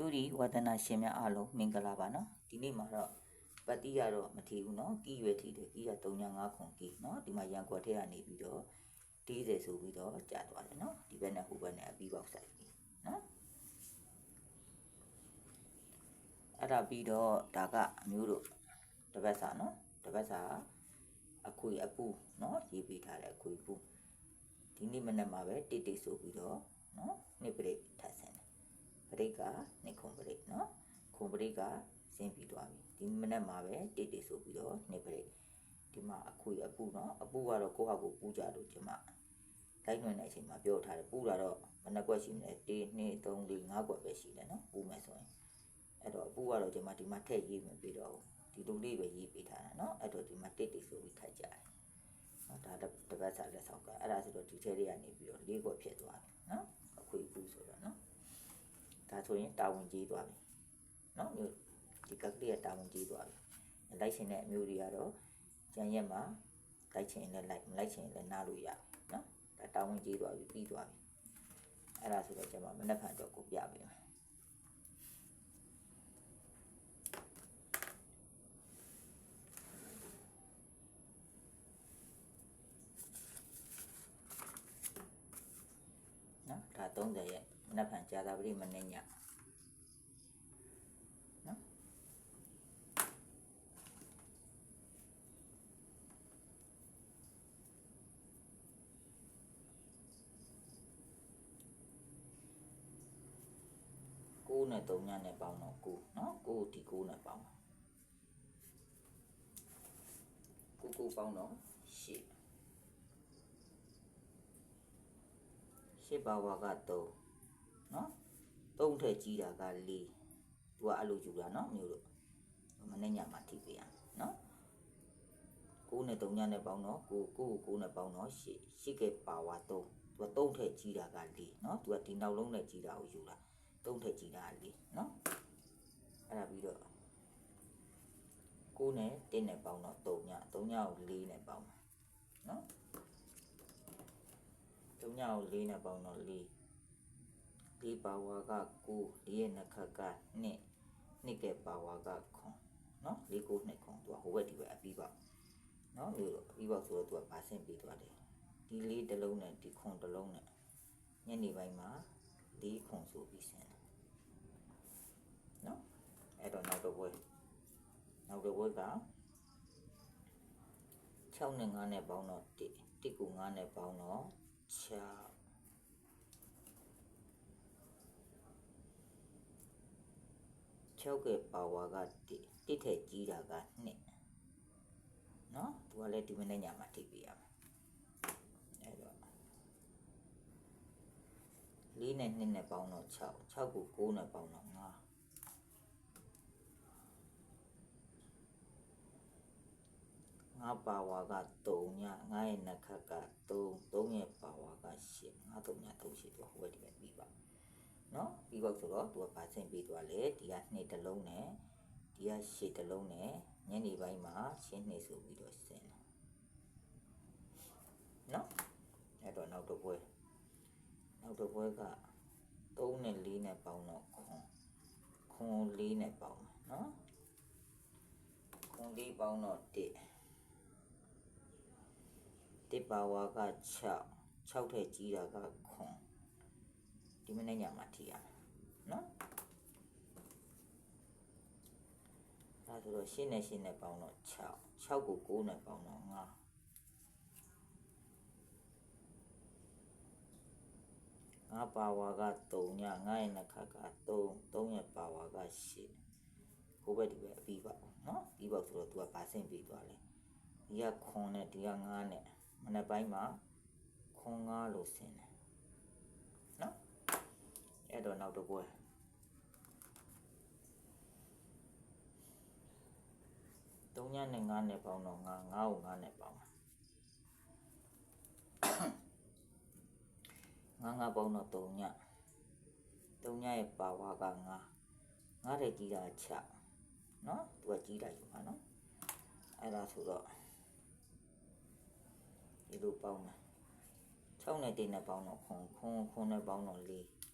တူဒီဝဒနာရှင်များအားလုံးမင်္ဂလာပါနော်ဒီနေ့မှာတော့ပတိရတော့မထီဘူးနော်ကီရွယ်ထီတယ်ကီရ305ခွန်ကီနော်ဒီမှာရန်ကွက်ထဲကနေပြီးတော့40ဆိုပြီးတော့ကြာသွားတယ်နော်ဒီဘက်နဲ့ဟိုဘက်နဲ့အပြီးပေါက်ဆိုင်ပြီနော်အဲ့ဒါပြီးတော့ဒါကအမျိုးတို့တပတ်စာနော်တပတ်စာအခွေအပူနော်ရေးပေးထားတဲ့အခွေပူဒီနေ့မနေ့မှာပဲတိတ်တိတ်ဆိုပြီးတော့နော်နှစ်ပရိတ်ထပ်ဆင်းတယ် ပရိတ်ကနှစ်ခုံပရိတ်နော်ခုံပရိတ်ကဆင်းပြီးသွားပြီဒီမနက်မှာပဲတိတ်တိတ်ဆိုပြီးတော့နှစ်ပရိတ်ဒီမှာအခွေအပူနော်အပူကတော့ကိုယ့်ဟာကိုယ်ပူကြလို့ကျွန်မလိုက်နှွင်တဲ့အချိန်မှာပြောထားတယ်ပူတာတော့မနှက်ကွက်ရှိနေတယ်1 2 3 4 5ကွက်ပဲရှိတယ်နော်ပူမယ်ဆိုရင်အဲ့တော့အပူကတော့ကျွန်မဒီမှာထည့်ရေးမပြီးတော့ဘူးဒီလိုလေးပဲရေးပေးထားတာနော်အဲ့တော့ဒီမှာတိတ်တိတ်ဆိုပြီးထည့်ကြတယ်နော်ဒါတပတ်စာလက်ဆောင်ကအဲ့ဒါဆိုတော့ဒီထဲလေးကနေပြီးတော့၄ကွက်ဖြစ်သွားပြီနော်အခွေအပူဆိုတော့နော် ဒါဆိုရင်တာဝန်ကြီးသွားပြီเนาะမျိုးဒီကကလေးကတာဝန်ကြီးသွားပြီလိုက်ချင်တဲ့အမျိုးတွေကတော့ကျန်ရက်မှာလိုက်ချင်လည်းလိုက်မလိုက်ချင်လည်းနားလို့ရတယ်เนาะဒါတာဝန်ကြီးသွားပြီပြီးသွားပြီအဲ့ဒါဆိုတော့ကျွန်မမနေ့ဖန်တော့ကိုပြပေးမယ် နက်ဖြန်ကြာသပတေးမနေ့ညနော်ကိုနဲ့၃ညနဲ့ပေါင်းတော့ကိုနော်ကိုဒီကိုနဲ့ပေါင်းကိုကိုပေါင်းတော့ရှစ်ရှစ်ပါဝါက3 နော်သုံးထက်ကြီးတာက၄သူကအဲ့လိုယူတာနော်မျိုးတို့မနေ့ညမှာထိပြရနော်ကိုနဲ့၃ညနဲ့ပေါင်းတော့ကိုကိုကိုနဲ့ပေါင်းတော့ရှစ်ရှစ်ကပါဝါ၃သူက၃ထက်ကြီးတာက၄နော်သူကဒီနောက်လုံးနဲ့ကြီးတာကိုယူတာ၃ထက်ကြီးတာက၄နော်အဲ့ဒါပြီးတော့ကိုနဲ့တင်းနဲ့ပေါင်းတော့၃ည၃ညကို၄နဲ့ပေါင်းနော်၃ညကို၄နဲ့ပေါင်းတော့၄ 4ပါဝါက9 4ရဲ့နှစ်ခတ်က2နှစ်ကပါဝါကခွန်နော်4 9နှစ်ခွန်သူကဟိုဘက်ဒီဘက်အပြီးပါနော်ဒီလိုအပြီးပါဆိုတော့သူကပါဆင့်ပြီးသွားတယ်ဒီလေးတစ်လုံးနဲ့ဒီခွန်တစ်လုံးနဲ့ညနေပိုင်းမှာ၄ခွန်ဆိုပြီးဆင်းတယ်နော်အဲ့တော့နောက်တစ်ပွဲနောက်တစ်ပွဲက6နဲ့9နဲ့ပေါင်းတော့1 1ကို9နဲ့ပေါင်းတော့6 6ကပါဝါက1 1ထက်ကြီးတာက2နော်သူကလည်းဒီမနေ့ညမှာထိပ်ပြရမယ်အဲ့တော့4နဲ့2နဲ့ပေါင်းတော့6 6ကို9နဲ့ပေါင်းတော့9ငါပါဝါက3ညငါရဲ့နှက်ခတ်က3 3ရဲ့ပါဝါက8ငါ3ည3ရှိတော့ဟိုဘက်ဒီဘက်ပြီးပါ နော်ပြီးပါဆိုတော့သူကဗာဆင့်ပြီးသွားလေဒီက2တစ်လုံးနဲ့ဒီက8တစ်လုံးနဲ့ညနေပိုင်းမှာရှင်းနေဆိုပြီးတော့ဆင်းတယ်နော်အဲ့တော့နောက်တစ်ပွဲနောက်တစ်ပွဲက3နဲ့4နဲ့ပေါင်းတော့ခွန်ခွန်4နဲ့ပေါင်းမယ်နော်ခွန်4ပေါင်းတော့1တစ်ပါဝါက6 6ထက်ကြီးတာကခွန် ဒီမနေ့ညမှာထိရမယ်နော်အဲဆိုတော့ရှင်းနဲ့ရှင်းနဲ့ပေါင်းတော့6 6ကို9နဲ့ပေါင်းတော့9ငါပါဝါက3ညငါရဲ့နှခါက3 3ရဲ့ပါဝါက8ကိုဘက်ဒီပဲအပြီးပါနော်ပြီးပါဆိုတော့ तू ကပါဆင့်ပြီးသွားတယ်ဒီကခွန်နဲ့ဒီက9နဲ့မနေ့ပိုင်းမှာခွန်ငါလို့ဆင်းတယ်နော်အဲ့တော့ နောက်တစ်ပွဲ3ညနဲ့9နဲ့ပေါင်းတော့9 9ကို9နဲ့ပေါင်း9 9ပေါင်းတော့3ည3ညရဲ့ပါဝါက9 9တဲ့ကြီးတာ6နော်သူကကြီးတာယူပါနော်အဲ့ဒါဆိုတော့ဒီလိုပေါင်းတယ်6နဲ့1နဲ့ပေါင်းတော့ခွန်ခွန်ခွန်နဲ့ပေါင်းတော့4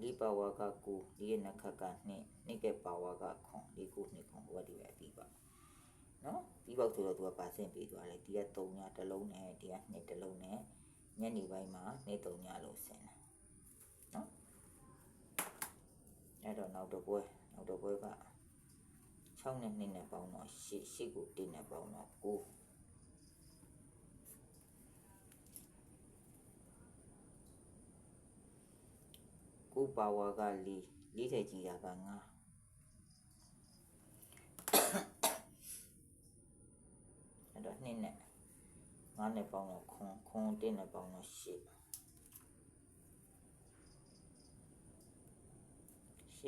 လေးပါဝါကကိုလေးရဲ့နှစ်ခက်ကနှစ်နှစ်ကပါဝါကခွန်လေးကိုနှစ်ခွန်ဟိုကဒီပဲပြီးပါနော်ပြီးပေါက်ဆိုတော့သူကပါစင်ပေးသွားတယ်ဒီက3ညတစ်လုံးနဲ့ဒီက2တစ်လုံးနဲ့ညနေပိုင်းမှာနေ့3ညလို့ဆင်တယ်နော်အဲ့တော့နောက်တော့ပွဲနောက်တော့ပွဲက6နဲ့2နဲ့ပေါင်းတော့8 8ကို1နဲ့ပေါင်းတော့9 ကိုပါဝါက၄လေးထည့်ကြည့်တာက9အဲ့တော့2နဲ့9နဲ့ပေါင်းတော့ခွန်ခွန်1နဲ့ပေါင်းတော့8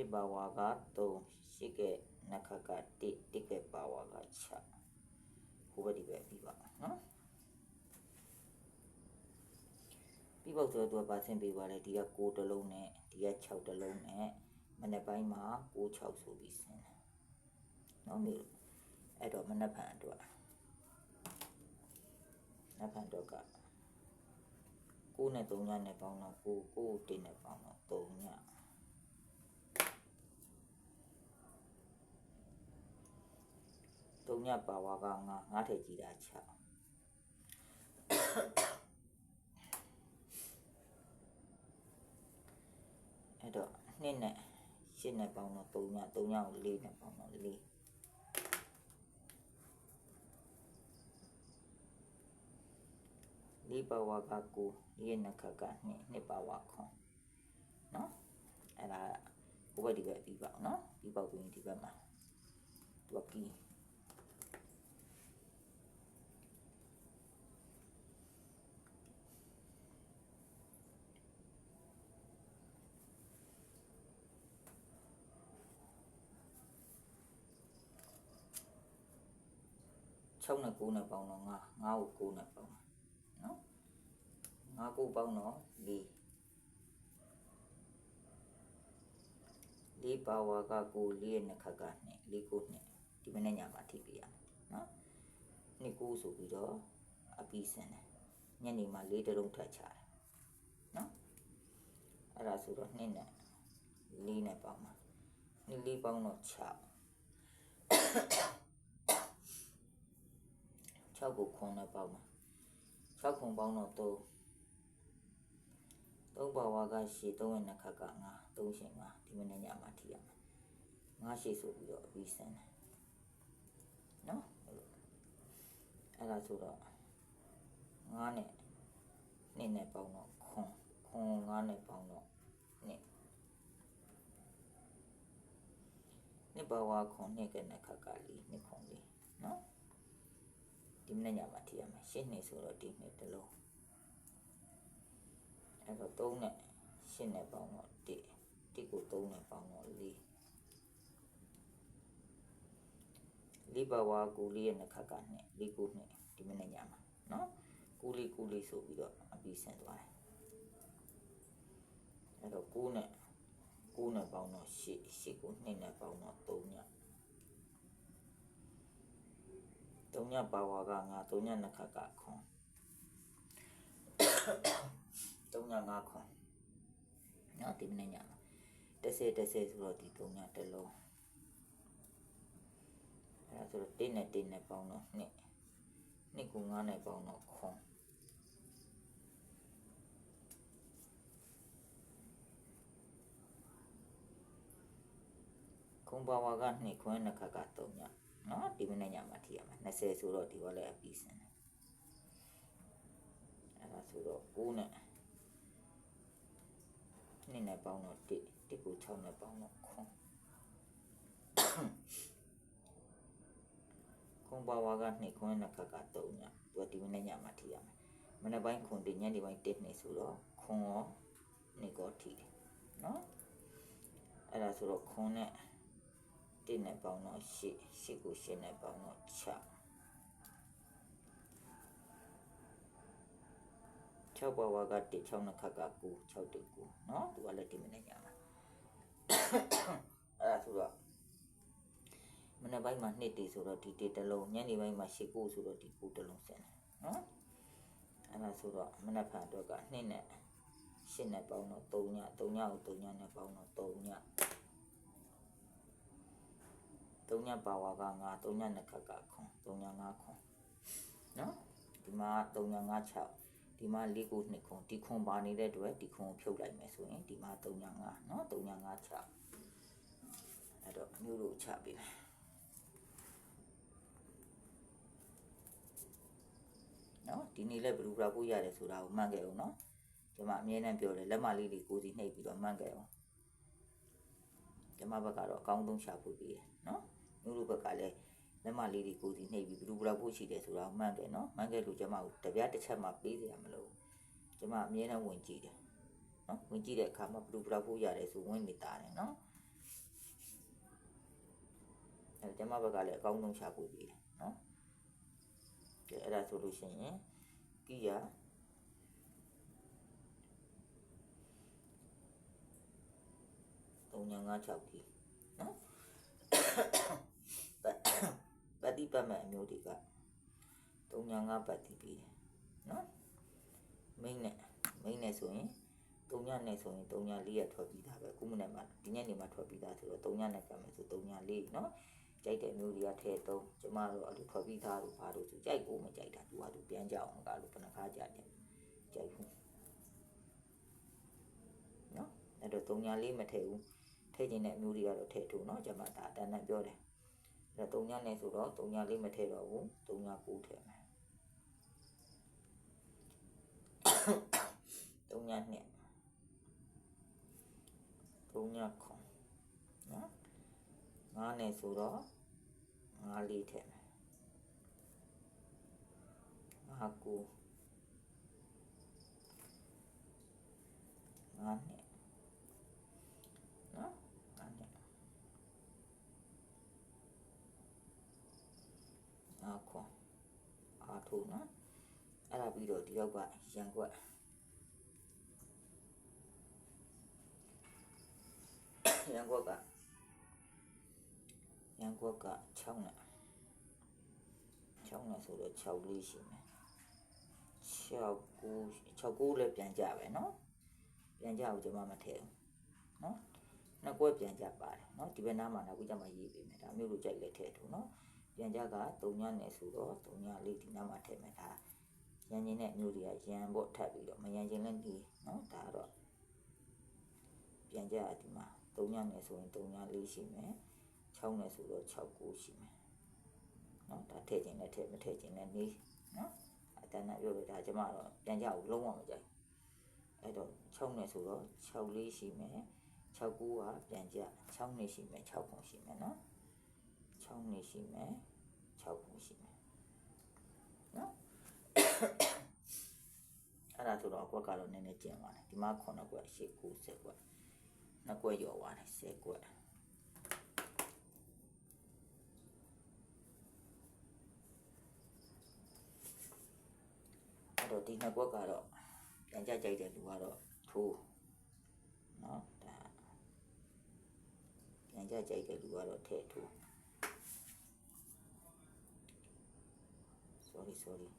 8ပါဝါက3 8ကနခက1 1ကပါဝါက6ဟိုဘက်ဒီပဲပြီးပါနော်ပြီးပေါ့ဆိုတော့သူကပါဆင်းပေးသွားတယ်ဒီက6တလုံးနဲ့ ဒီက6တလုံးနဲ့မနေ့ပိုင်းမှာ6 6ဆိုပြီးဆင်းတယ်နော်မျိုးအဲ့တော့မနေ့ဖန်အတွက်နက်ဖန်တော့က9နဲ့3ညနဲ့ပေါင်းတော့9 9 1နဲ့ပေါင်းတော့3ည3ညပါဝါက9 9ထည့်ကြည့်တာ6အဲ့ တော့2နဲ့8နဲ့ပေါင်းတော့3ည3ညကို4နဲ့ပေါင်းတော့4လေးပါဝါကကိုလေးနှစ်ခက်ကနှစ်နှစ်ပါဝါခွန်နော်အဲ့ဒါဟိုဘက်ဒီဘက်ပြီးပါအောင်နော်ပြီးပေါက်ပြီးဒီဘက်မှာသူကကီး 6နဲ့9နဲ့ပေါင်းတော့9 9ကို9နဲ့ပေါင်းနော်9ကိုပေါင်းတော့4လေးပါဝါကကိုလေးရဲ့နှစ်ခက်ကနှစ်လေးကိုနှစ်ဒီမနေ့ညမှာထိပြရမယ်နော်နှစ်ကိုဆိုပြီးတော့အပီးစင်တယ်ညနေမှာလေးတလုံးထပ်ချတယ်နော်အဲ့ဒါဆိုတော့နှစ်နဲ့လေးနဲ့ပေါင်းမှာနှစ်လေးပေါင်းတော့6 6ကိုခွန်နဲ့ပေါင်းမှာ6ခွန်ပေါင်းတော့3 3ပါဝါကရှည်3ရဲ့နှစ်ခက်က9 3ရှင်9ဒီမနေ့ညမှာထိရမယ်9ရှည်ဆိုပြီးတော့အပြီးစမ်းတယ်နော်အဲ့ဒါဆိုတော့9နဲ့2နဲ့ပေါင်းတော့ခွန်ခွန်9နဲ့ပေါင်းတော့2နှစ်ပါဝါခွန်2ကနှစ်ခက်ကလေးနှစ်ခွန်လေးနော်ဒီ မနေ့ညမှာထိရမယ်ရှင်းနေဆိုတော့ဒီနှစ်တစ်လုံးအဲ့တော့3နဲ့8နဲ့ပေါင်းတော့1 1ကို3နဲ့ပေါင်းတော့4လေးပါဝါကူလေးရဲ့နှစ်ခက်ကနဲ့လေးကိုနဲ့ဒီမနေ့ညမှာနော်ကူလေးကူလေးဆိုပြီးတော့အပြီးဆင်သွားတယ်အဲ့တော့9နဲ့9နဲ့ပေါင်းတော့8 8ကို2နဲ့ပေါင်းတော့3ည3 ညပါဝါကငါ3ညနှစ်ခက်ကခွန်3ည5ခွန်နော်ဒီမနေ့ညမှာ30 30ဆိုတော့ဒီ3ညတစ်လုံးအဲဒါဆိုတော့1နဲ့1နဲ့ပေါင်းတော့2 2ကို9နဲ့ပေါင်းတော့ခွန်ခွန်ပါဝါက2ခွန်းနှစ်ခါက3ည နော်ဒီမနေ့ညမှာထိရမှာ20ဆိုတော့ဒီကလည်းအပြီးစင်တယ်အဲဒါဆိုတော့9နဲ့2နဲ့ပေါင်းတော့1 1ကို6နဲ့ပေါင်းတော့ခွန်ခွန်ပါဝါက2ခွန်းနှစ်ခါက3ညသူကဒီမနေ့ညမှာထိရမှာမနေ့ပိုင်းခွန်တင်ညနေပိုင်း1နေဆိုတော့ခွန်ရော2ကောထိတယ်နော်အဲ့ဒါဆိုတော့ခွန်နဲ့ 1နဲ့ပေါင်းတော့8 8ကို8နဲ့ပေါင်းတော့6 6ပါဝါက1 6နှစ်ခါက9 6တိ9เนาะသူကလည်းဒီမနေ့ညမှာအဲ့ဒါဆိုတော့မနေ့ပိုင်းမှာ2တီဆိုတော့ဒီ1တစ်လုံးညနေပိုင်းမှာ8 9ဆိုတော့ဒီ9တစ်လုံးဆင်တယ်เนาะအဲ့ဒါဆိုတော့မနေ့ဖန်အတွက်က2နဲ့8 ရှစ်နဲ့ပေါင်းတော့3ည3ညကို3ညနဲ့ပေါင်းတော့3ည 3ညပါဝါက9 3ညနဲ့ခက်ကခွန်3ည9ခွန်နော်ဒီမှာ3ည9 6ဒီမှာ4 9 2ခွန်ဒီခွန်ပါနေတဲ့အတွက်ဒီခွန်ကိုဖြုတ်လိုက်မယ်ဆိုရင်ဒီမှာ3ည9နော်3ည9 6အဲ့တော့အမျိုးတို့ချပေးမယ်နော်ဒီနေ့လည်းဘယ်လိုပြဖို့ရတယ်ဆိုတာကိုမှတ်ခဲ့အောင်နော်ဒီမှာအမြဲတမ်းပြောတယ်လက်မလေးတွေကိုစီနှိပ်ပြီးတော့မှတ်ခဲ့အောင်ဒီမှာဘက်ကတော့အကောင်းဆုံးရှာဖို့ပြီးရနော် မျိုးတို့ဘက်ကလည်းလက်မလေးတွေကိုစီနှိပ်ပြီးဘယ်လိုပြဖို့ရှိတယ်ဆိုတာကိုမှတ်ခဲ့နော်မှတ်ခဲ့လို့ကျမကိုတပြားတစ်ချက်မှပေးစရာမလိုကျမအမြဲတမ်းဝင်ကြည့်တယ်နော်ဝင်ကြည့်တဲ့အခါမှာဘယ်လိုပြဖို့ရတယ်ဆိုဝင်နေတာတယ်နော်အဲကျမဘက်ကလည်းအကောင်းဆုံးရှာဖို့ပြီးတယ်နော်ကဲအဲ့ဒါဆိုလို့ရှိရင်ကြည့်ရ3956ကြီးနော်ပ တ်တိပတ်မဲ့အမျိုးတွေက35ပတ်တိပြီးတယ်နော်မိန်းနဲ့မိန်းနဲ့ဆိုရင်3ညနဲ့ဆိုရင်3ည4ရက်ထွက်ပြီးသားပဲခုမနေ့မှဒီညနေမှထွက်ပြီးသားဆိုတော့3ညနဲ့ကမ်းမယ်ဆို3ည4နော်ကြိုက်တဲ့မျိုးတွေကထည့်သုံးကျမတို့အဲ့လိုထွက်ပြီးသားလို့ဘာလို့ဆိုကြိုက်ကိုမကြိုက်တာသူကသူပြန်ကြအောင်ကလို့ဘယ်နှခါကြတယ်ကြိုက်ဘူးနော်အဲ့တော့3ည4မထည့်ဘူးထည့်ခြင်းတဲ့အမျိုးတွေကတော့ထည့်ထို့နော်ကျမဒါအတန်းနဲ့ပြောတယ် အဲ့တော့3ညနဲ့ဆိုတော့3ည4မထည့်တော့ဘူး3ည9ထည့်မယ်3ည2 3ည9နော်ငါးနဲ့ဆိုတော့ငါးလေးထည့်မယ်ငါးကိုငါးနဲ့နော်ငါးနဲ့ငါးခွန်အားထိုးနော် အဲ့ဒါပြီးတော့ဒီတော့ကရန်ကွက်ရန်ကွက်ကရန်ကွက်က6နဲ့6နဲ့ဆိုတော့6လေးရှိမယ်6 9 6 9လည်းပြန်ကြပဲเนาะပြန်ကြအောင်ကျွန်မမထည့်ဘူးเนาะနှစ်ကွက်ပြန်ကြပါတယ်เนาะဒီဘက်နားမှာနောက်ကြမှာရေးပေးမယ်ဒါမျိုးလိုကြိုက်လဲထည့်ထို့เนาะပြန်ကြက3ညနဲ့ဆိုတော့3ညလေးဒီနားမှာထည့်မယ်ဒါ ရန်ကျင်တဲ့မျိုးတွေကရန်ပေါ့ထပ်ပြီးတော့မရန်ကျင်လည်းဒီနော်ဒါတော့ပြန်ကြရဒီမှာ၃ညနဲ့ဆိုရင်၃ည၄ရှိမယ်6နဲ့ဆိုတော့6 9ရှိမယ်နော်ဒါထည့်ခြင်းနဲ့ထည့်မထည့်ခြင်းနဲ့နေနော်အတန်းနဲ့ပြောလို့ဒါကျမတော့ပြန်ကြဘူးလုံးဝမကြိုက်အဲ့တော့6နဲ့ဆိုတော့6 4ရှိမယ်6 9ကပြန်ကြ6နဲ့ရှိမယ်6ခုရှိမယ်နော်6နဲ့ရှိမယ်6ခုရှိမယ် အဲ့ဒါဆိုတော့အကွက်ကတော့နည်းနည်းကျင်ပါတယ်ဒီမှာ9ကွက်8 9 10ကွက်နှစ်ကွက်ရော်ပါတယ်10ကွက်အဲ့တော့ဒီနှစ်ကွက်ကတော့ပြန်ကြကြိုက်တဲ့လူကတော့ထိုးเนาะဒါပြန်ကြကြိုက်တဲ့လူကတော့ထည့်ထိုး sorry sorry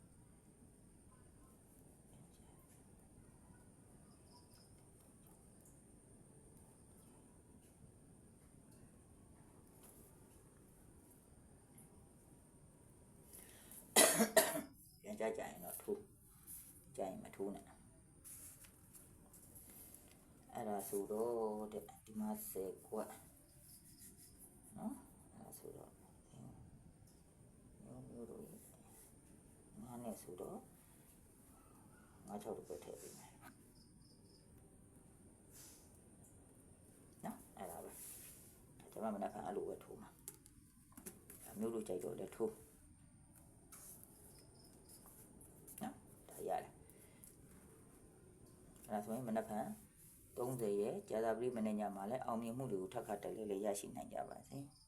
ကြကြရင်တော့ထိုးကြရင်မထိုးနဲ့အဲ့ဒါဆိုတော့တဲ့ဒီမှာ10ကွက်နော်အဲ့ဒါဆိုတော့မျိုးမျိုးတို့ငါးနဲ့ဆိုတော့ငါးချောက်တစ်ပတ်ထည့်ပေးမယ်နော်အဲ့ဒါပဲဒါကျွန်မမနက်ဖြန်အဲ့လိုပဲထိုးမှာဒါမျိုးတို့ကြိုက်တော့လဲထိုး နော်ဒါရတယ်အဲ့ ဒါဆိုရင်မနက်ဖြန်30ရဲ့ကြာသပတေးမနေ့ညမှာလည်းအောင်မြင်မှုတွေကိုထပ်ခါတက်လေးလေးရရှိနိုင်ကြပါစေ။